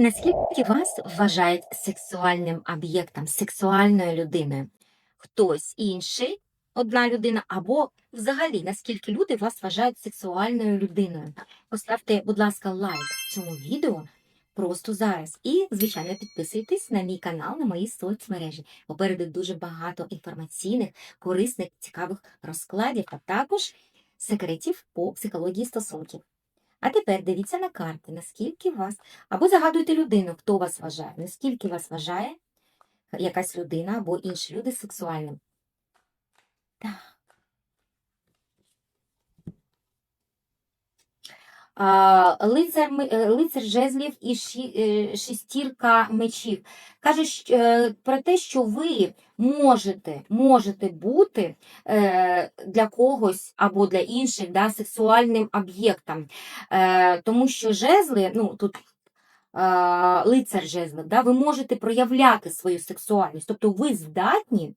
Наскільки вас вважають сексуальним об'єктом, сексуальною людиною? Хтось інший, одна людина, або взагалі, наскільки люди вас вважають сексуальною людиною? Поставте, будь ласка, лайк цьому відео просто зараз. І, звичайно, підписуйтесь на мій канал, на мої соцмережі. Попереду дуже багато інформаційних, корисних, цікавих розкладів, а також секретів по психології стосунків. А тепер дивіться на карти, наскільки вас, або загадуйте людину, хто вас вважає, наскільки вас вважає якась людина або інші люди сексуальним. Так. Лицар, е, лицар жезлів і е, шестірка мечів. Каже е, про те, що ви можете, можете бути для когось або для інших да, сексуальним об'єктом. Тому що жезли, ну тут лицар жезлів, да, ви можете проявляти свою сексуальність, тобто ви здатні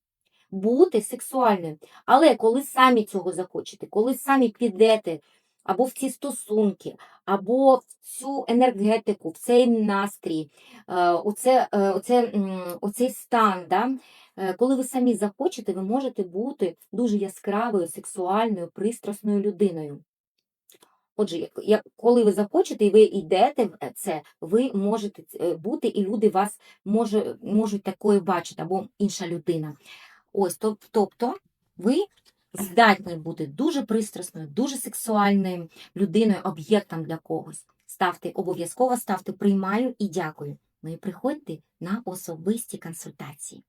бути сексуальним. Але коли самі цього захочете, коли самі підете або в ці стосунки, або в цю енергетику, в цей настрій, е, оце, е, оце, оцей стан, да, е, коли ви самі захочете, ви можете бути дуже яскравою, сексуальною, пристрасною людиною. Отже, як, коли ви захочете і ви йдете в це, ви можете бути, і люди вас може, можуть такою бачити, або інша людина. Ось, тоб- тобто, ви здатні бути дуже пристрасною, дуже сексуальною людиною, об'єктом для когось. Ставте, обов'язково ставте приймаю і дякую. Ну і приходьте на особисті консультації.